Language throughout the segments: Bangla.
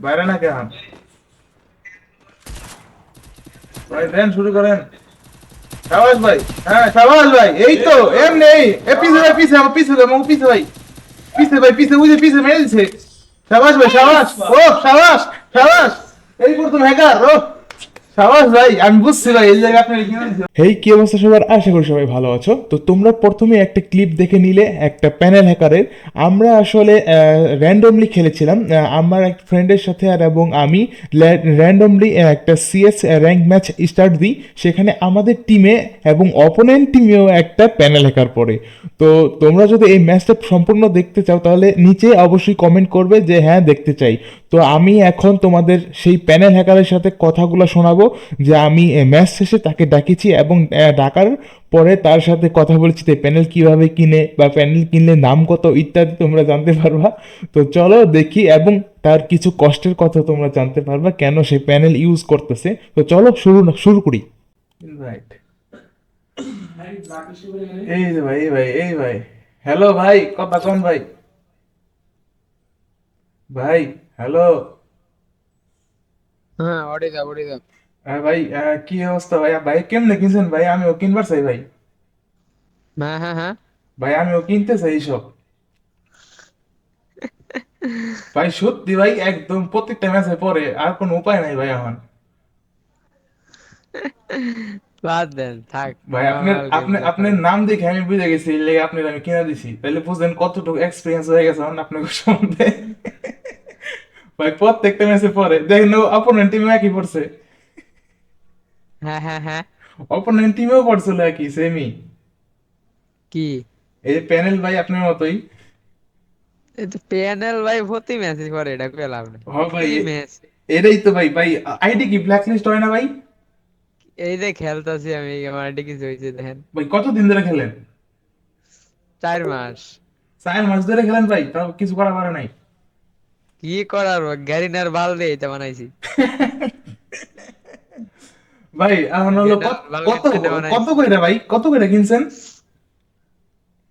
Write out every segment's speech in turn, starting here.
বাইরে না কেন? ভাই দেন শুরু করেন। সাবাস ভাই হ্যাঁ সাবাস ভাই এই তো এমনি এই পিছে ভাই পিছে আমার পিছে ভাই আমার পিছে ভাই। পিছে ভাই পিছে বুঝে পিছে মেলছে সাবাস ভাই সাবাস ও সাবাস সাবাস। এই প্রথম হ্যাকার ও সাবাস ভাই, আমি বুঝছি হেই, কি অবস্থা সবার? আশা করি সবাই ভালো আছো। তো তোমরা প্রথমে একটা ক্লিপ দেখে নিলে, একটা প্যানেল হ্যাকারের। আমরা আসলে র্যান্ডমলি খেলেছিলাম। আমার এক ফ্রেন্ডের সাথে আর এবং আমি র্যান্ডমলি একটা সিএস র্যাঙ্ক ম্যাচ স্টার্ট দিই। সেখানে আমাদের টিমে এবং অপোনেন্ট টিমেও একটা প্যানেল হ্যাকার পড়ে। তো তোমরা যদি এই ম্যাচটা সম্পূর্ণ দেখতে চাও, তাহলে নিচে অবশ্যই কমেন্ট করবে যে হ্যাঁ দেখতে চাই। তো আমি এখন তোমাদের সেই প্যানেল হ্যাকারের সাথে কথাগুলো শোনাবো। যে আমি ম্যাচ শেষে তাকে ডাকিছি এবং ডাকার পরে তার সাথে কথা বলেছি যে প্যানেল কীভাবে কিনে বা প্যানেল কিনলে দাম কত? ইত্যাদি তোমরা জানতে পারবা। তো চলো দেখি এবং তার কিছু কষ্টের কথা তোমরা জানতে পারবা কেন সে প্যানেল ইউজ করতেছে। তো চলো শুরু শুরু করি। রাইট এই যে ভাই এই ভাই এই ভাই। হ্যালো ভাই কথা কোন ভাই? ভাই হ্যালো হ্যাঁ ওটাই দাও হ্যাঁ ভাই আহ, কি অবস্থা ভাই ভাই কেমনে কিনছেন ভাই? আমিও কিনবার চাই ভাই। হ্যাঁ হ্যাঁ হ্যাঁ। ভাই আমিও কিনতে চাই এইসব। ভাই সত্যি ভাই একদম প্রত্যেকটা ম্যাচে পরে আর কোনো উপায় নাই ভাই আমার। বাদ দেন থাক ভাই আপনার normal আপনি আপনার নাম দেখে আমি বুঝে গেছি এই লেগে আপনার আমি কিনা দিছি। তাহলে বুঝলেন কতটুকু এক্সপিরিয়েন্স হয়ে গেছে আমার আপনার সম্বন্ধে। ভাই প্রত্যেকটা ম্যাচে পরে। দেখেন অপোনেন্ট টিমে একই পড়ছে। হ্যাঁ হ্যাঁ হ্যাঁ। অপোনেন্ট টিমেও পড়ছিল একই সেমি কি? এই প্যানেল ভাই আপনার মতোই। এই তো প্যানেল ভাই ভর্তি মেসেজ করে এটা কই লাভ নেই। হ ভাই এটাই তো ভাই ভাই আইডি কি ব্ল্যাক লিস্ট হয় না ভাই? এই যে খেলতাছি আমি আমার এটা কিছু হয়েছে দেখেন। ভাই কতদিন ধরে খেলেন? চার মাস। চার মাস ধরে খেলেন ভাই তাও কিছু করা পারে নাই। কি করার গ্যারিনার বাল দিয়ে এটা বানাইছি। ভাই এখন হলো কত- কত করে ভাই? কত করে কিনছেন?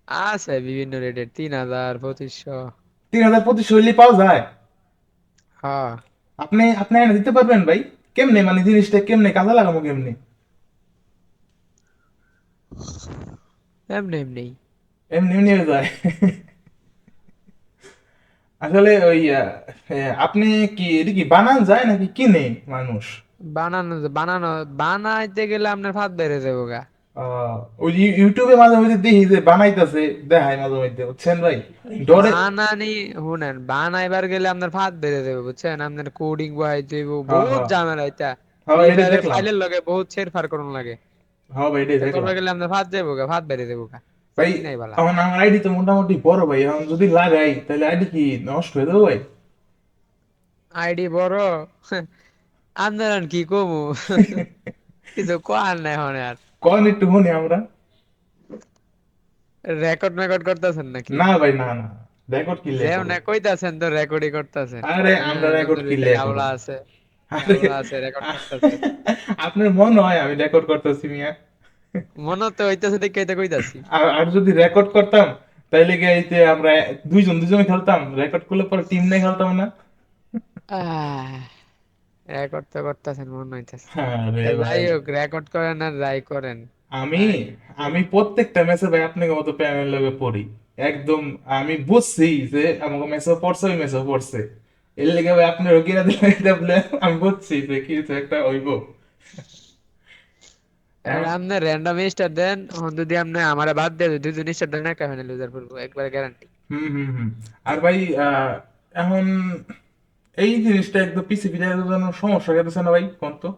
আছে বিভিন্ন রেটের তিন হাজার পঁচিশশো। তিন হাজার পঁচিশ হইলে পাওয়া যায়? হ্যাঁ। আপনি আপনি এনে দিতে পারবেন ভাই। কেমনে? মানে জিনিসটা কেমনে? কাজে লাগাবো কেমনে? এমনি এমনি। এমনি এমনি হয়ে যায়। আসলে ওই আপনি কি এটা কি বানান যায় নাকি কিনে মানুষ? বানানো বানানো বানাইতে গেলে আপনার ভাত বেড়ে যাব গা। ওই ইউটিউবে মাঝে মধ্যে দেখি যে বানাইতেছে দেখায় মাঝে মধ্যে বুঝছেন ভাই? ডরে বানানি শুনেন বানাইবার গেলে আপনার ভাত বেড়ে দেবে বুঝছেন? আপনার কোডিং হইব হ্যাঁ, বহুত হ্যাঁ। ঝামেলা এটা। হ্যাঁ এটা ফাইলের লগে বহুত ছেড়ফাড় করুন লাগে। হ্যাঁ ভাই এটাই দেখলাম। গেলে আপনার ভাত যাব গা ভাত বেড়ে দেবো গা। ভাই এখন আমার আইডি তো মোটামুটি বড় ভাই। এখন যদি লাগাই তাহলে আইডি কি নষ্ট হয়ে যাবে ভাই? আইডি বড়? আপনার কি কমু? কিছু কোয়ার নাই হনে আর কন একটু শুনি আমরা। রেকর্ড মেকর্ড করতেছেন নাকি না ভাই না না। রেকর্ড কি লেখো? যেমন কইতাছেন তো রেকর্ডই করতেছেন আরে আমরা রেকর্ড কি লেখো? আওলা আছে। আওলা আছে রেকর্ড করতেছে আপনার মন হয় আমি রেকর্ড করতেছি মিয়া। মনে তো হইতাছে দেখে এটা কইতাছি। আর যদি রেকর্ড করতাম তাইলে কি যে আমরা দুইজন দুজনে খেলতাম। রেকর্ড করলে পরে টিম নাই খেলতাম না। রেকর্ড তো করতেছেন মনে হইতাছে। আরে ভাই। যাই হোক রেকর্ড করেন আর যাই করেন। আমি আমি প্রত্যেকটা ম্যাচে ভাই আপনাকে মতো প্যানেল লগে পড়ি। একদম আমি বুঝছি যে আমাকে ম্যাচে পড়ছে ওই ম্যাচে পড়ছে। এর লেগে ভাই আপনার কিনা দিলে আমি বুঝছি যে কিছু একটা হইব। আর আপনি র্যান্ডম স্টার দেন হন যদি আপনি আমারে বাদ দিয়ে দুজন স্টার দেন একটা ফাইনাল লুজার পড়ব একবার গ্যারান্টি হুম হুম হুম। আর ভাই আহ, এখন এই জিনিসটা একদম পিসি ফিরে জন্য সমস্যা গেছে না ভাই? কোন তো?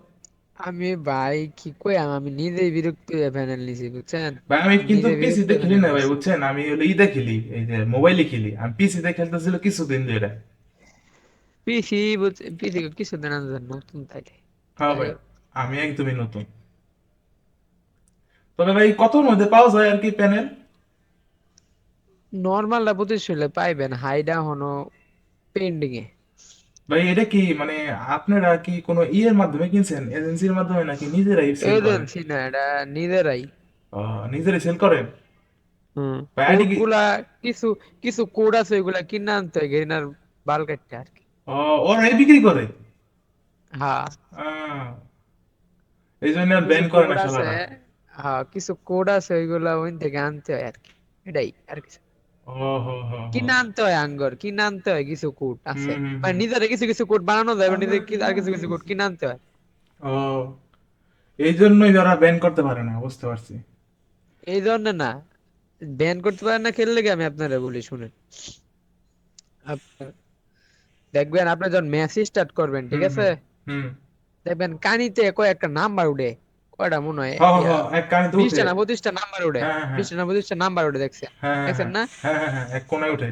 আমি ভাই কি কই আমি নিজেই বিরক্ত হয়ে ফাইনাল নিছি বুঝছেন? ভাই আমি কিন্তু পিসিতে খেলি না ভাই বুঝছেন? আমি হলো ইতে খেলি এই যে মোবাইলে খেলি। আমি পিসিতে খেলতেছিল কিছুদিন ধরে। পিসি পিসি কিছু দিন আনছেন নতুন তাইলে হ্যাঁ ভাই আমি একদমই নতুন। তবে ভাই কতর মধ্যে পাওয়া যায় আর কি প্যানেল নর্মালটা পঁচিশ হলে পাইবেন হাইডা হনো পেন্ডিং এ ভাই এটা কি মানে আপনারা কি কোনো ইয়ের মাধ্যমে কিনছেন? এজেন্সির মাধ্যমে নাকি নিজেরাই সেল করেন? এজেন্সি না এটা নিজেরাই। ও, নিজেরাই সেল করেন? হুম। ভাই, আইডি কি- কোডগুলা কিছু কিছু কোড আছে ওইগুলা কিনে আনতে হয় গেরিনার বাল কাটতে আর কি ও ওরা বিক্রি করে? হ্যাঁ। এই জন্য আর ব্যান করে না কোড আছে শালারা হ্যাঁ কিছু কোড আছে ওইগুলা ওইন থেকে আনতে হয় আর কি এটাই আর কিছু। কি। আনতে হয় আঙ্গর? কি আনতে হয় কিছু কোড আছে। মানে। নিজের কিছু কিছু কোড বানানো যায় বা নিজের আর কিছু কিছু কোড কিনে আনতে হয় ও এই জন্যই ওরা ব্যান করতে পারে না বুঝতে পারছি। এই জন্য না। ব্যান করতে পারেন না খেললে কি আমি আপনারা বলি শুনেন। দেখবেন আপনি যখন ম্যাচ স্টার্ট করবেন ঠিক আছে? হুম দেখবেন কানিতে কয়েকটা নাম্বার উঠে। কয়টা মনে হয়? বিশটা না পঁচিশটা নাম্বার উঠে। হ্যাঁ, হ্যাঁ। বিশটা না পঁচিশটা নাম্বার উঠে দেখছেন? হ্যাঁ দেখছেন না? কোনায় উঠে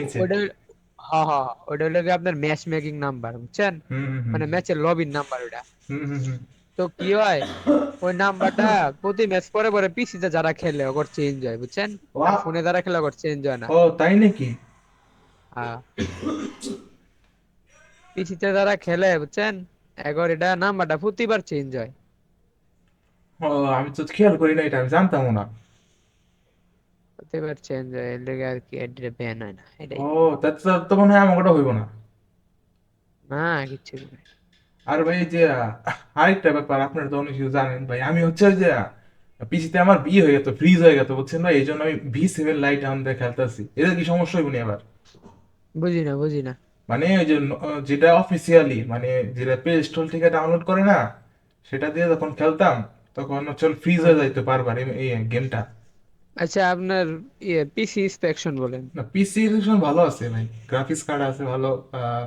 নিচে। হ্যাঁ হ্যাঁ ওটা হলো আপনার ম্যাচ মেকিং নাম্বার বুঝছেন মানে ম্যাচের লবির নাম্বার ওটা। তো কি হয়? ওই নাম্বারটা প্রতি ম্যাচ পরে পরে পিসিতে যারা খেলে ওকর চেঞ্জ হয় বুঝছেন। ফোনে যারা খেলে ওকর চেঞ্জ হয় না। ও তাই নাকি? হ্যাঁ পিসিতে যারা খেলে বুঝছেন? একবার এটা নাম্বারটা প্রতিবার চেঞ্জ হয়। আমি তো খেয়াল করি না এটা আমি জানতাম না। প্রতিবার চেঞ্জ হয় এর লেগে আর কি এটা ব্যান হয় না এটাই। ও তাতে তো মনে হয় আমাকে হইব না। না কিচ্ছু না। আর ভাই এই যে আরেকটা ব্যাপার আপনারা তো অনেক কিছু জানেন ভাই আমি হচ্ছে যে পিসিতে আমার বিয়ে হয়ে গেছে ফ্রিজ হয়ে গেছে বুঝছেন ভাই এই জন্য আমি ভি সেভেন লাইট আমাদের খেলতেছি এদের কি সমস্যা হইব না এবার বুঝি না বুঝি না। মানে ওই যে যেটা অফিসিয়ালি মানে যেটা প্লে স্টোর থেকে ডাউনলোড করে না সেটা দিয়ে যখন খেলতাম তখন চল ফ্রিজ হয়ে যাইতো বারবার এই- গেমটা আচ্ছা আপনার ইয়ে পিসি ইন্সপেকশন বলেন। না পিসি রেজলিউশন ভালো আছে ভাই। গ্রাফিক্স কার্ড আছে ভালো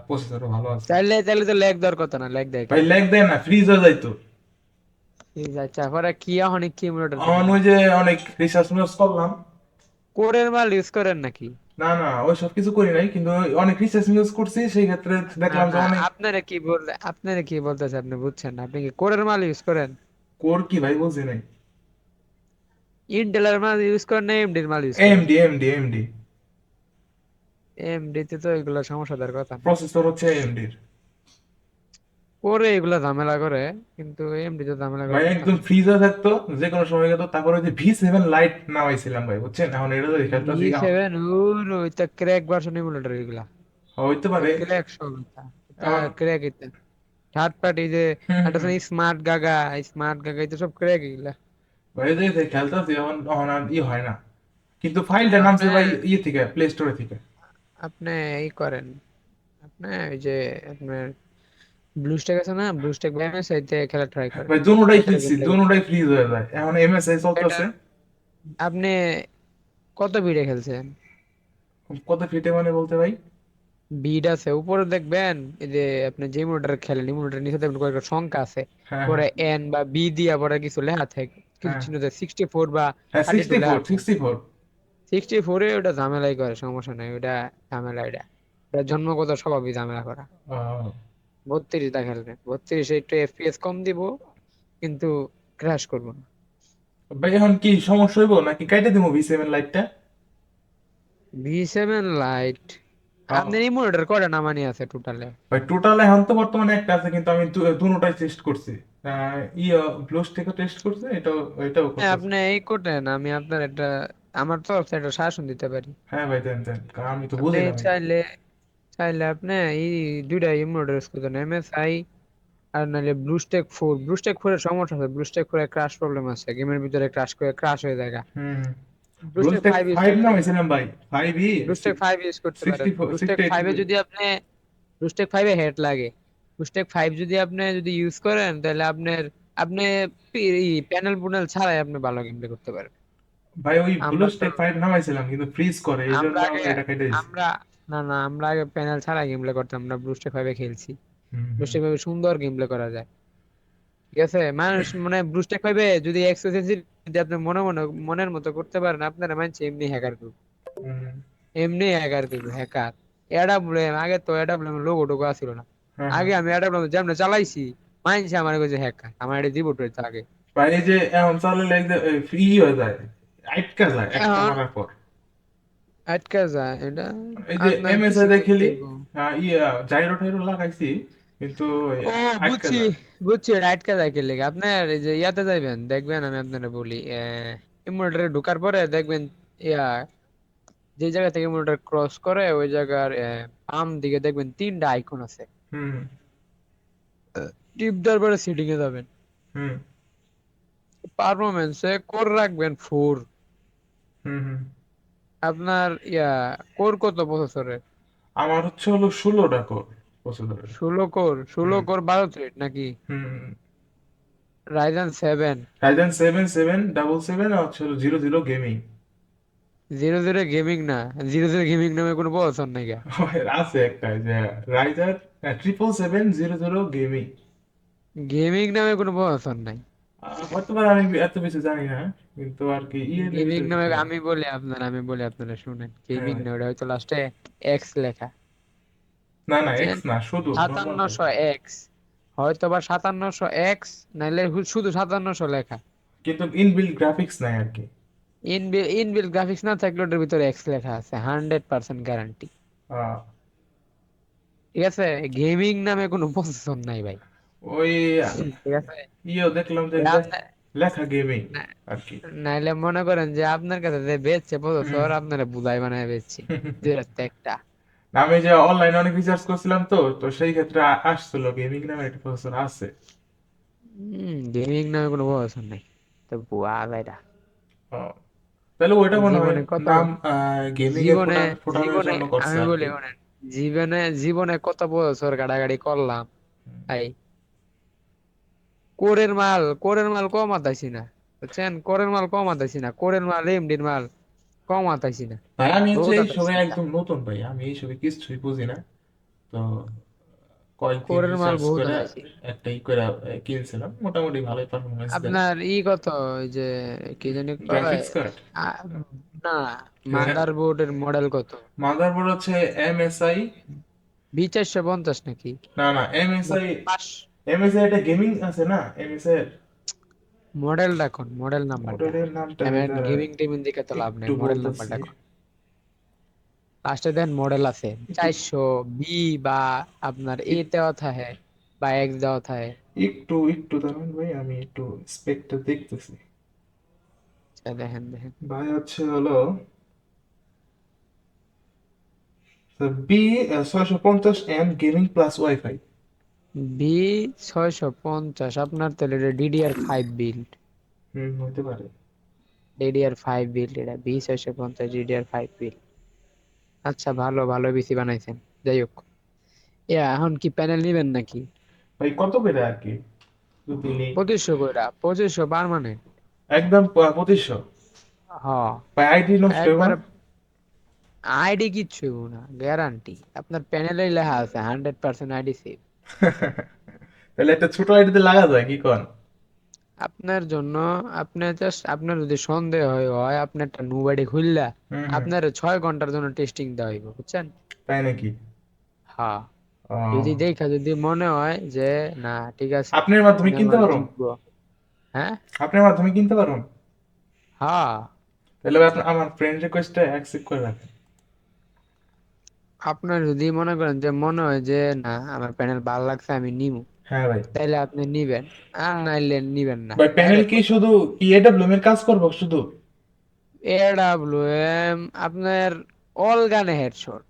প্রসেসরও ভালো আছে। চাইলে চাইলে তো ল্যাগ দেওয়ার কথা না ল্যাগ দেয় ভাই ল্যাগ দেয় না ফ্রিজ হয়ে যাইতো। ঠিক আছে আচ্ছা পরে কি অনেক কি ইমুলেটর আমার ওই যে অনেক রিসার্চ মিসার্চ করলাম। কোরের মাল ইউজ করেন নাকি? না না ওই সব কিছু করি নাই কিন্তু অনেক রিসার্চ মিসার্চ করছি সেই ক্ষেত্রে দেখলাম যে অনেক আপনারা কি বললে আপনারা কি বলতেছে আপনি বুঝছেন না আপনি কি কোরের মাল ইউজ করেন? কোর কি ভাই বুঝি নাই ইন্টেলের মাল ইউজ করেন না এমডির মাল use MD MD MD MD তে তো এগুলো সমস্যা দেওয়ার কথা প্রসেসর হচ্ছে এমডির কোরে এগুলো ঝামেলা করে কিন্তু এমডি তো ঝামেলা করে ভাই। একদম ফ্রিজ থাকতো যে কোনো সময় গেতো তারপর ওই যে ভি সেভেন লাইট নামাইছিলাম ভাই বুঝছেন? এখন এটা তো খেলতেছি i7 ওর ওইটা ক্র্যাক ভার্সন ইমুলেটর এগুলা। হইতে পারে। ক্র্যাক সব ক্র্যাক এটা। থার্ড পার্টি যে একটা স্মার্ট গাগা স্মার্ট গাগা এটা সব ক্র্যাক এগুলা। ভাই যে যে খেলতেছি এখন এখন আর ই হয় না। কিন্তু ফাইলটা নামছে ভাই ইয়ে থেকে প্লে স্টোরে থেকে। আপনি এই করেন। আপনি ওই যে আপনার ব্লুস্ট্যাক আছে না ব্লুস্ট্যাক ব্যামের সাইতে খেলা ট্রাই করেন। ভাই দুটোটাই এটা খেলছি দুটোটাই ফ্রিজ হয়ে যায়। এখন এমএসআই চলতেছে। আপনি কত বিডে খেলছেন? কত ফিটে মানে বলতে ভাই? বিড আছে। উপরে দেখবেন এই যে আপনি যে মোটর খেলেন ইমোটার নিচে দেখবেন কয়েকটা সংখ্যা আছে। হ্যাঁ পরে এন বা বি দিয়া পরে কিছু লেখা থাকে। কিছু হ্যাঁ। চিহ্ন থাকে। সিক্সটি ফোর বা হ্যাঁ সিক্সটি ফোর ওটা ঝামেলাই করে সমস্যা নাই ওটা ঝামেলা এটা। এটা জন্মগত স্বভাবই ঝামেলা করা। বত্রিশটা খেলবেন বত্রিশ একটু এফপিএস কম দিব কিন্তু ক্র্যাশ করব না। ভাই এখন কি সমস্যা হইব? নাকি কাইটে দিব ভি সেভেন লাইটটা ভি সেভেন লাইট আপনার ইমোটার কয়টা নামানি আছে টোটালে ভাই টোটাল এখন তো বর্তমানে একটা আছে কিন্তু আমি দুটোটাই টেস্ট করছি। ইয়ে ব্লুস থেকে টেস্ট করছি এটাও এটাও করছি। হ্যাঁ আপনি এই করেন আমি আপনার এটা আমার থেকে একটা শাসন দিতে পারি। হ্যাঁ ভাই দেন দেন কারণ আমি তো বুঝি না। চাইলে চাইলে আপনি এই দুইটা ইউজ করতেন এমএসআই আর নাহলে ব্লুস্টেক ফোর ব্লুস্টেক ফোরের সমস্যা আছে ব্লুস্টেক ফোরে ক্রাশ প্রবলেম আছে গেমের ভিতরে ক্রাশ করে ক্রাশ হয়ে যায় হুম BlueStacks BlueStacks five use five নামাইছিলাম ভাই ফাইভ ই ব্লুস্টেক ফাইভ ইউজ করতে পারেন 64, ব্লুস্টেক 68 যদি আপনি ব্লুস্টেক ফাইভে হেড লাগে। ব্লুস্টেক ফাইভ যদি আপনি যদি ইউজ করেন তাহলে আপনার আপনি প্যানেল পুনেল ছাড়াই আপনি ভালো গেম প্লে করতে পারেন ভাই ওই আমরা ব্লুস্টেক নামাইছিলাম কিন্তু ফ্রিজ করে এই জন্য আমরা আমি আগে এটা কেটে দিয়েছি আমরা না না আমরা আগে প্যানেল ছাড়াই গেম প্লে করতাম আমরা খেলছি। সুন্দর গেম প্লে করা যায়। ঠিক আছে? মানুষ মানে ব্লুস্টেক ফাইভে যদি এক্সেসেন্সি যদি আপনি মনে মনে মনের মতো করতে পারেন আপনারা মানছে এমনি হ্যাকার গ্রুপ এমনি হ্যাকার গ্রুপ হ্যাকার বলে আগে তো বলে লোগো টোগো আসছিল না। হ্যাঁ, আগে আমি বলে যেমন চালাইছি মানছে আমার কাছে হ্যাকার আমার এটা দিব তো আগে। এই যে এখন চালালে একদম ফ্রি হয়ে যায় আটকা যায় একটা এখন- মারার পর। আটকা যায় এটা এই যে এমএসআই কিছু দিয়ে খেলি করতে হইব। আহ, ইয়া জাইরো টাইরো লাগাইছি। কিন্তু বুঝছি। বুঝছি এটা আটকা যায় খেলে আপনার এই যে ইয়াতে যাইবেন দেখবেন আমি আপনারা বলি ইমোটারে ঢোকার পরে দেখবেন ইয়া যে জায়গা থেকে মোটর ক্রস করে ওই জায়গার আম দিকে দেখবেন তিনটা আইকন আছে। হুম। টিপ দেওয়ার পরে সিটিং এ যাবেন। হুম। পারফরমেন্সে কোর রাখবেন ফোর হুম হুম। আপনার ইয়া কোর কত প্রসেসরের আমার হচ্ছে হলো ষোলোটা কোর ষোলো কোর ষোলো কোর বারো থ্রেড নাকি? Ryzen seven Ryzen seven seven double seven আর zero zero gaming zero zero gaming না। জিরো জিরো গেমিং নামে কোনো প্রসেসর নাই গা আছে একটা যে Ryzen triple seven zero zero gaming gaming নামে কোনো প্রসেসর নাই। হয়তো বা আমি এত বেশি জানি না কিন্তু আর কি ইয়ে গেমিং নামে আমি বলি আপনার আমি বলি আপনারা শুনেন। গেমিং হ্যাঁ। না ওটা হয়তো লাস্টে এক্স লেখা। না না এক্স না শুধু সাতান্নশো এক্স হয়তো বা সাতান্নশো এক্স নাইলে শুধু সাতান্নশো লেখা। কিন্তু ইনবিল্ট গ্রাফিক্স নাই আর কি। ইনবিল গ্রাফিক্স না থাকলে ওটার ভিতরে এক্স লেখা আছে হান্ড্রেড পার্সেন্ট গ্যারান্টি ঠিক আছে? গেমিং নামে কোনো প্রসেসর নাই ভাই। ওই ঠিক আছে? ইয়েও দেখলাম যে লেখা গেমিং আর কি। নাইলে মনে করেন যে আপনার কাছে যে বেচছে প্রসেসর আপনারা বুঝাই বানায় বেচছি। দুইটার একটা আমি যে অনলাইনে অনেক রিসার্চ করছিলাম তো তো সেই ক্ষেত্রে আসছিল গেমিং নামে একটা প্রসেসর আছে। গেমিং নামে কোনো প্রসেসর নাই। তো বুয়া এটা তাহলে ওইটা মনে হয় নাম গেমিং জীবনে জীবনে আমি বলি। জীবনে জীবনে কত বছর গাড়াগাড়ি করলাম ভাই কোরের মাল কোরের মাল কম আতাইছি না বুঝছেন? কোরের মাল কম আতাইছি না কোরের মাল এমডির মাল। কম আতাইছি না। ভাই আমি হচ্ছে এই সবে একদম নতুন ভাই আমি এই সবে কিছুই বুঝি না। তো কয়েকদিন রিসার্চ বহুত করে আতাইছি। একটা ই করে কিনছিলাম। মোটামুটি ভালোই পারফরমেন্স আপনার ই কত ওই যে কি জানি গ্রাফিক্স কার্ড না মাদারবোর্ডের মডেল কত? মাদারবোর্ড হচ্ছে এমএসআই বি চারশো পঞ্চাশ নাকি? না না এমএসআই এমএসআই এটা গেমিং আছে না? এম এস এমএসআই এর মডেলটা কোন মডেল নাম্বার মডেলের নামটা গেমিং টেমিং দিকে তো লাভ নেই মডেল নাম্বার কোন লাস্টে দেন মডেল আছে চারশো বি বা আপনার এ দেওয়া থাকে বা এক্স দেওয়া থাকে। একটু একটু দাঁড়ান ভাই আমি একটু স্পেকটা দেখতেছি। আচ্ছা, দেখেন দেখেন। ভাই হচ্ছে হলো বি ছয়শো পঞ্চাশ M gaming plus wifi B ছয়শো পঞ্চাশ আপনার তো এটা ডিডিআর ফাইভ বিল্ড হুম হতে পারে। ডিডিআর ফাইভ বিল্ড এটা বি ছয়শো পঞ্চাশ ডিডিআর ফাইভ বিল্ড আচ্ছা ভালো ভালো পিসি বানাইছেন। যাই হোক। ইয়া এখন কি প্যানেল নিবেন নাকি? ভাই কত করে আর কি? পঁচিশশো কইরা পঁচিশশো পার্মানেন্ট একদম পঁচিশশো। হ। ভাই আইডি নষ্ট হবে না? আইডি কিচ্ছু না গ্যারান্টি আপনার প্যানেলেই লেখা আছে হান্ড্রেড পার্সেন্ট আইডি সেভ তাহলে একটা ছোট আইডিতে লাগা যায় কি কোন? আপনার জন্য আপনি জাস্ট আপনার যদি সন্দেহ হয় হয় আপনি একটা নুব আইডি খুললা। আপনার ছয় ঘণ্টার জন্য টেস্টিং দেওয়া হইব বুঝছেন? তাই নাকি? হ্যাঁ। যদি দেখা যদি মনে হয় যে না ঠিক আছে আপনার মাধ্যমে কিনতে পারুন। হ্যাঁ? আপনার মাধ্যমে কিনতে পারুন হ্যাঁ। তাহলে আমার ফ্রেন্ড রিকোয়েস্টটা অ্যাকসেপ্ট করে রাখেন। আপনার যদি মনে করেন যে মনে হয় যে না আমার প্যানেল ভালো লাগছে আমি নিবো। হ্যাঁ ভাই। তাইলে আপনি নিবেন। আর নাইলে নিবেন না। ভাই প্যানেল কি শুধু কি এডব্লিউএম এর কাজ করব শুধু? এডাব্লিউএম আপনার অল গানে হেডশট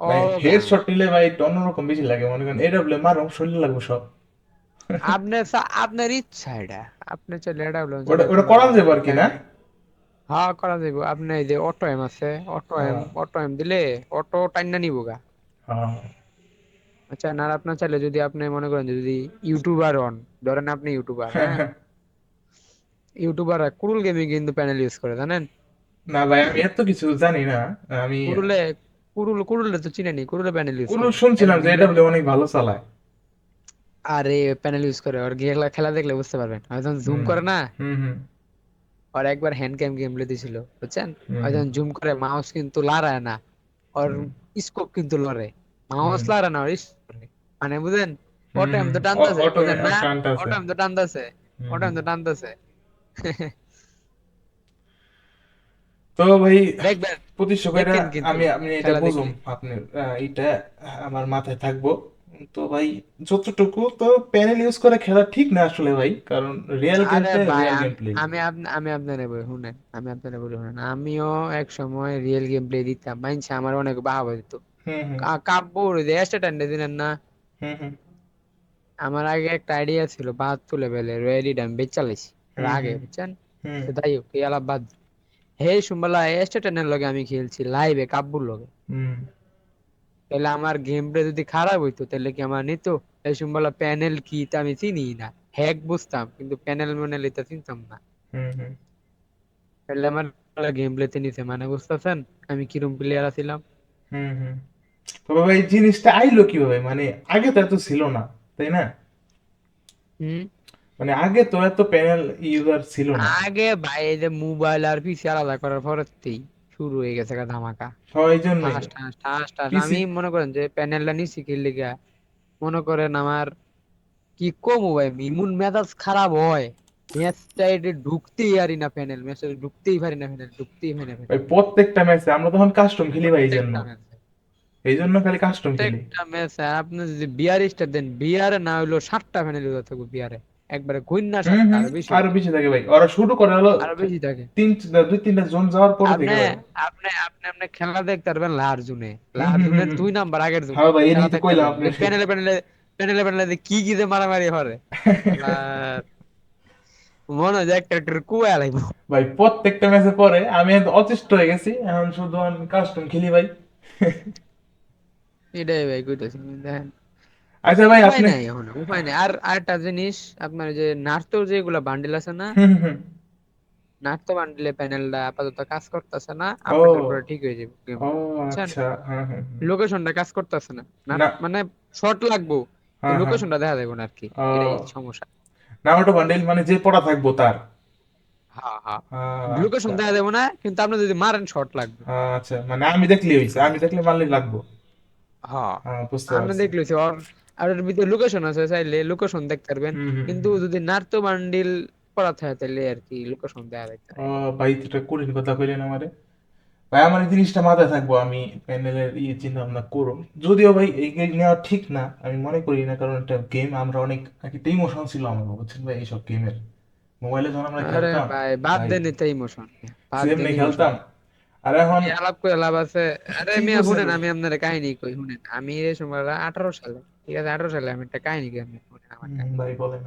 ভাই হেডশট নিলে ভাই একটু অন্যরকম বেশি লাগে মনে করেন এডব্লিউএম মারো শরীর লাগবে সব। আপনার আপনার ইচ্ছা এটা। আপনি চাইলে এডাব্লিউএম ওটা ওটা করান যাবে আর কি না? হ্যাঁ করা যাবে আপনি এই যে অটো এম আছে অটো এম হ্যাঁ। অটো এম দিলে অটো টাইনা নিব গা। হ্যাঁ। আচ্ছা না আপনার চাইলে যদি আপনি মনে করেন যদি ইউটিউবার হন ধরেন আপনি ইউটিউবার হ্যাঁ? ইউটিউবার কুরুল গেমিং কিন্তু প্যানেল ইউজ করে জানেন? না ভাই আমি এত কিছু জানি না। আমি কুরুলে কুরুল কুরুলে তো চিনেনি কুরুলে প্যানেল ইউজ পুরো শুনছিলাম যে এডব্লিউ অনেক ভালো চালায়। আরে প্যানেল ইউজ করে ওর খেলা খেলা দেখলে বুঝতে পারবেন। হয়তো জুম হুম। করে না হুম হুম। আর একবার হ্যান্ড ক্যাম গেম দিছিল বুঝছেন। হয়তো জুম করে মাউস কিন্তু লড়ায় না আর স্কোপ কিন্তু লড়ে মাউস হুম। লড়ে না লড়ে। মানে বুঝেন হুম, অটো তো। টানতেছে বুঝেন না টানতাছে। অটো তো টানতেছে। অটো এম তো টানতেছে তো ভাই করে আমি আমি এটা খেলা বুঝুম আপনার এটা আমার মাথায় থাকব তো ভাই যতটুকু তো প্যানেল ইউজ করে খেলা ঠিক না আসলে ভাই কারণ রিয়েল আরে গেমপ্লে ভাই রিয়েল আম- গেমপ্লে আমি আমি আপনারে বলি শুনেন আমি আপনারে বলি শুনেন আমিও এক সময় রিয়েল গেম প্লে দিতাম মাইনছে আমার অনেক বাহাবা দিত। হুম হুম। কা- কাব্যর যে স্ট্যান্ডে দিলেন না। হুম হুম। আমার আগে একটা আইডিয়া ছিল বাহাত্তর লেভেলের রেডি আমি বেচ চালাইছি এর হুম। আগে হুম। বুঝছেন? হুম। তো তাই হোক এই আলাপ বাদ। হে সুম্বালা স্ট্যান্ডের লগে আমি খেলছি লাইভে কাব্যর লগে। হুম। তাহলে আমার গেম প্লে যদি খারাপ হইতো তাহলে কি আমার নিত? এই সুম্বালা প্যানেল কি তা আমি চিনি না। হ্যাক বুঝতাম কিন্তু প্যানেল ম্যানেল এটা চিনতাম না। তাহলে আমার গেম প্লেতে নিছে মানে বুঝতেছেন? আমি কিরম প্লেয়ার ছিলাম হুম হুম। তবে এই জিনিসটা আইলো কীভাবে? মানে আগে তো এত ছিল না তাই না? হুম। মানে আগে তো এত প্যানেল ইউজার ছিল না। আগে ভাই এই যে মোবাইল আর পিসি আলাদা করার পরেতেই। শুরু হয়ে গেছে গা ধামাকা। সবাই জন্যই। ঠাস ঠাস ঠাস ঠাস। PC আমি মনে করেন যে প্যানেলটা নিছি কি লিগা মনে করেন আমার কি কম ভাই ইমুন মেজাজ খারাপ হয়। ম্যাচটা এটা ঢুকতেই পারি না প্যানেল ম্যাচটা ঢুকতেই পারি না প্যানেল ঢুকতেই পারি না ভাই প্রত্যেকটা ম্যাচে আমরা তখন কাস্টম খেলি ভাই এই জন্য। প্রত্যেকটা ম্যাচে। এই জন্য খালি কাস্টম খেলি। প্রত্যেকটা ম্যাচে আপনি যদি বিয়ার স্টার দেন বিয়ারে না হইল সাতটা প্যানেল থাকবে বিয়ারে একবারে সাতটা আরও বেশি আরও বেশি থাকে ভাই। ওরা শুরু করে হলো আরও বেশি থাকে। তিন দুই তিনটা জোন যাওয়ার পরে থেকে আপনি আপনি আপনি খেলা দেখতে পারবেন লাহার জুনে লাহার হুম, দুই নাম্বার আগের জুন। হ্যাঁ ভাই, খেলা নিয়ে কইলাম। আপনি। প্যানেলে প্যানেলে প্যানেলে প্যানেলে কি কি যে মারামারি আর মনে হয় একটা কুয়া লাগবে। ভাই প্রত্যেকটা ম্যাচে পরে আমি অতিষ্ঠ হয়ে গেছি। এখন শুধু আমি কাস্টম খেলি ভাই। এটাই ভাই কইতেছি দেখেন। আচ্ছা ভাই উপায় আপনি নাই এখন উপায় নাই। আর আরেকটা জিনিস আপনার যে নার্তো যেগুলা বান্ডিল আছে না? নার্তো বান্ডিলে প্যানেলটা আপাতত কাজ করতেছে না পরে ঠিক হয়ে যাবে। গেম? আচ্ছা হ্যাঁ হ্যাঁ লোকেশনটা কাজ করতেছে না। মানে শর্ট লাগবো হ্যাঁ, হ্যাঁ। লোকেশনটা দেখা যাবে না আর কি। এটাই সমস্যা। নামটো বান্ডেল মানে যে পড়া থাকব তার। হ্যাঁ হ্যাঁ লোকেশন দেখা যাবে না কিন্তু আপনি যদি মারেন শর্ট লাগবে। আচ্ছা মানে আমি দেখলে হইছে আমি দেখলে মারলে লাগবো। হ্যাঁ। হ্যাঁ বুঝতে আপনি পারছি। আর এর ভিতরে লোকেশন আছে চাইলে লোকেশন দেখতে পারবেন। কিন্তু যদি নার্তো বান্ডিল করা থাকে তাহলে আর কি লোকেশন দেখা যাবে ও ভাই এটা কঠিন কথা কইলেন আমারে। ভাই আমার এই জিনিসটা মাথায় থাকব আমি প্যানেলের ইয়ে চিন্তা ভাবনা করব যদিও ভাই এই গেম নেওয়া ঠিক না আমি মনে করি না কারণ একটা গেম আমরা অনেক একটা ইমোশন ছিল আমার বুঝছেন ভাই এইসব গেমের মোবাইলে যখন আমরা খেলতাম ভাই বাদ দেন এটা ইমোশন সেমনি দেন খেলতাম। আর এখন আলাপ করে লাভ আছে। আরে মিয়া শুনেন আমি আপনার কাহিনী কই শুনেন। আমি এই সময় আঠারো সালে ঠিক আছে আঠারো সালে আমি একটা কাহিনী আপনি আমার কাহিনী। ভাই বলেন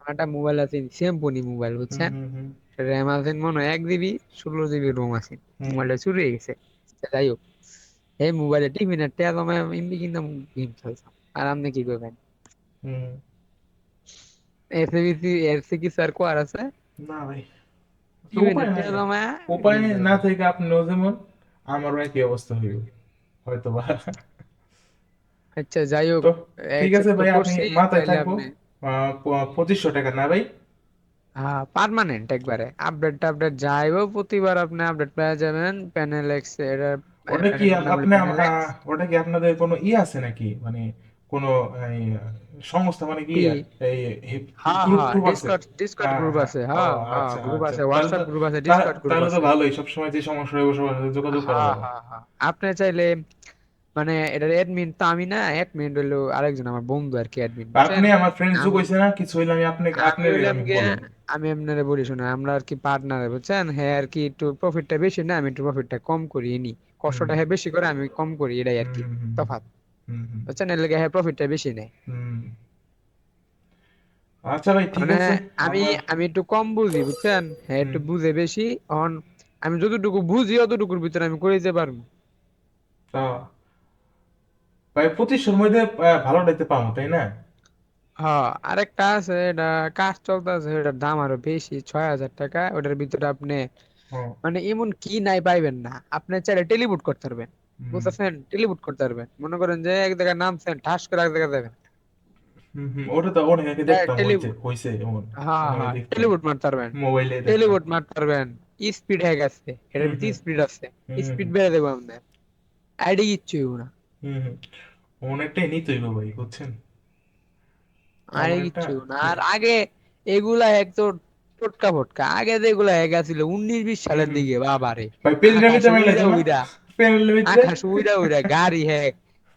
আমার একটা মোবাইল আছে স্যামসুনি মোবাইল বুঝছেন? র্যাম আছে মনে হয় এক জিবি ষোলো জিবি রোম আছে। মোবাইলটা চুরি হয়ে গেছে। যাই হোক। এই মোবাইলে টিভি না টেয়া জমা এমনি কিন্তু গেম খেলতাম। আর আপনি কি করবেন? হুম। এসএবিসি এরসি কি স্যার কোয়ার আছে? না ভাই। তো টিভি না উপায় না থেকে আপনিও যেমন আমারও একই অবস্থা হইব? হয়তো বা আচ্ছা যাই হোক তো ঠিক আছে ভাই আপনি মাথায় থাকব। পঁচিশশো টাকা না ভাই? হ্যাঁ পার্মানেন্ট একবারে আপডেট টাপডেট যাইবো প্রতিবার আপনি আপডেট পেয়ে যাবেন প্যানেল এক্সের ওটা কি আপনি। ওটা কি আপনাদের কোনো ই আছে নাকি? মানে কোনো সংস্থা মানে কি? হ্যাঁ হ্যাঁ ডিসকর্ড হ্যাঁ, গ্রুপ হ্যাঁ। আছে হ্যাঁ। হ্যাঁ গ্রুপ। আছে হোয়াটসঅ্যাপ গ্রুপ আছে ডিসকর্ড গ্রুপ আছে তাহলে তো ভালোই সবসময় যে সমস্যা হবে সবার সাথে যোগাযোগ করা হ্যাঁ হ্যাঁ হ্যাঁ আপনি চাইলে মানে এটার অ্যাডমিন তো আমি না অ্যাডমিন হলো আরেকজন আমার বন্ধু আর কি অ্যাডমিন আপনি আমার ফ্রেন্ড যোগ হইছে না কিছু হইলে আমি আপনি হইলাম আমি আপনারে বলি শুনে আমরা আর কি পার্টনার বুঝছেন? হ্যাঁ আর কি একটু প্রফিটটা বেশি না আমি একটু প্রফিটটা কম করি নি কষ্টটা হ্যাঁ বেশি করে আমি কম করি এটাই আর কি। তফাৎ। বুঝছেন? এর লাগে হ্যাঁ প্রফিটটা বেশি নেয়। হুম। আচ্ছা ভাই ঠিক মানে আছে। আমি আমি একটু কম বুঝি বুঝছেন? হ্যাঁ একটু। বুঝে বেশি অন আমি যতটুকু বুঝি অতটুকুর ভিতরে আমি করে দিতে পারব। ভাই পঁচিশশোর মধ্যে আহ, ভালো পাবো তাই না? হ্যাঁ আরেকটা আছে এটা কাজ চলতেছে এটার দাম আরও বেশি ছয় হাজার টাকা ওটার ভিতরে আপনি হ্যাঁ, মানে এমন কি নাই পাইবেন না আপনি চাইলে টেলিপুট করতে পারবেন হুম, বুঝতেছেন? টেলিপুট করতে পারবেন মনে করেন যে এক জায়গায় নামছেন ঠাস করে এক জায়গায় যাবেন। হুম, হুম, ওটা তো অনেক আগে দেখতাম টেলি- হইছে হইছে এমন হ্যাঁ আমি হ্যাঁ দেখতাম। টেলিপুট মারতে পারবেন। মোবাইলে দেখতাম। টেলিপুট মারতে পারবেন স্পিড হ্যাক আছে এটার হুম, ভিতরে হুম। স্পিড আছে হুম, স্পিড হুম। বেড়ে দেবো আপনার আইডি কিচ্ছু হইবো না। হুম, হুম। অনেকটাই নিতে হইব ভাই বুঝছেন? আরে কিচ্ছু না। আর আগে এগুলা এক তো টোটকা ফটকা আগে যেগুলা হ্যাক আছিল উনিশ বিশ সালের হুম। দিকে বাবারে। ভাই পেন আকাশ উইরা উইরা। পেন লিমিটে আকাশ উইরা উইরা গাড়ি হ্যাক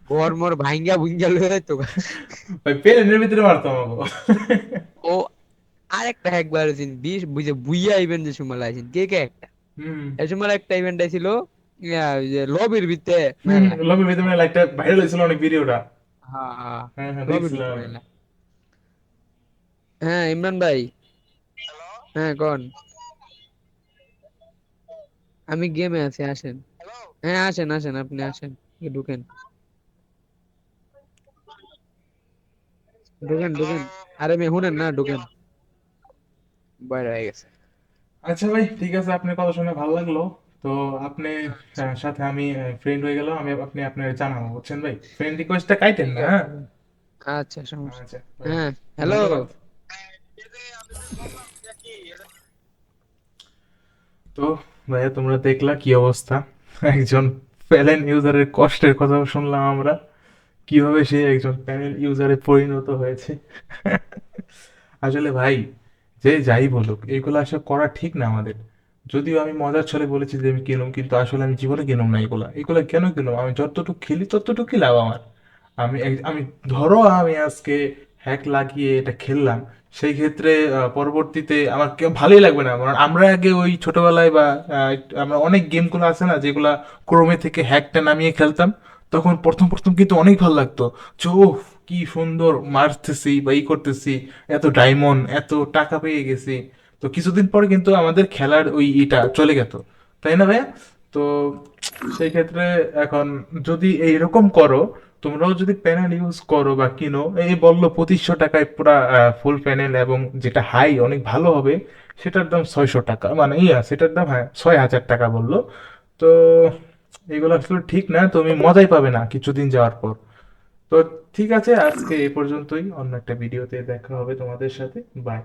ঘর মোর ভাঙ্গা ভুঙ্গা লয়ে যাইতো। ভাই প্লেনের ভিতরে মারতাম আমাকে ও আরেকটা একবার দিন বিশ বুঝে বুইয়া ইভেন্ট যে সময় লাইছেন কে কে? একটা হুম। এই সময় একটা ইভেন্ট ছিল লবির ভিতরে লবির ভিতরে মেলা একটা ভাইরাল হয়েছিল অনেক ভিডিওটা। হ্যাঁ হ্যাঁ হ্যাঁ হ্যাঁ ইমরান ভাই। হ্যাঁ কোন? আমি গেমে আছি আসেন। হ্যাঁ আসেন আসেন আপনি আসেন ঢুকেন। ঢুকেন ঢুকেন। আরে মেয়ে শুনেন না ঢুকেন। বাইরে হয়ে গেছে। আচ্ছা ভাই ঠিক আছে আপনার কথা শুনে ভালো লাগল। তো আপনি সাথে আমি ফ্রেন্ড হয়ে গেলাম আমি আপনি আপনার জানাব বুঝছেন ভাই? ফ্রেন্ড রিকোয়েস্টটা কাইটেন না হ্যাঁ? আচ্ছা সমস্যা আচ্ছা হ্যাঁ হ্যালো। তো ভাইয়া তোমরা দেখলা কি অবস্থা? একজন প্যানেল ইউজারের কষ্টের কথা শুনলাম আমরা। কীভাবে সে একজন প্যানেল ইউজারে পরিণত হয়েছে? আসলে ভাই যে যাই বলুক এগুলো আসলে করা ঠিক না আমাদের। যদিও আমি মজার ছলে বলেছি যে আমি কিনুম কিন্তু আসলে আমি জীবনে কিনুম না এগুলা। এগুলা কেন কিনুম আমি যতটুকু খেলি ততটুকু লাভ আমার। আমি আমি ধরো আমি আজকে হ্যাক লাগিয়ে এটা খেললাম, সেই ক্ষেত্রে পরবর্তীতে আমার কেউ ভালোই লাগবে না। কারণ আমরা আগে ওই ছোটবেলায় বা আমরা অনেক গেমগুলো আছে না, যেগুলা ক্রোমে থেকে হ্যাকটা নামিয়ে খেলতাম। তখন প্রথম প্রথম কিন্তু অনেক ভালো লাগতো। ওফ কি সুন্দর মারতেছি বা ই করতেছি, এত ডায়মন্ড এত টাকা পেয়ে গেছি। তো কিছুদিন পরে কিন্তু আমাদের খেলার ওই ইটা চলে গেত। তাই না ভাইয়া? তো সেই ক্ষেত্রে এখন যদি এইরকম করো, তোমরাও যদি প্যানেল ইউজ করো বা কিনো, এই বলল পঁচিশশো টাকায় পুরা ফুল প্যানেল এবং যেটা হাই অনেক ভালো হবে, সেটার দাম ছয়শো টাকা। মানে ইয়া, সেটার দাম হ্যাঁ ছয় হাজার টাকা বলল। তো এগুলো আসলে ঠিক না তুমি মজাই পাবে না কিছুদিন যাওয়ার পর। তো ঠিক আছে, আজকে এ পর্যন্তই। অন্য একটা ভিডিওতে দেখা হবে তোমাদের সাথে। বাই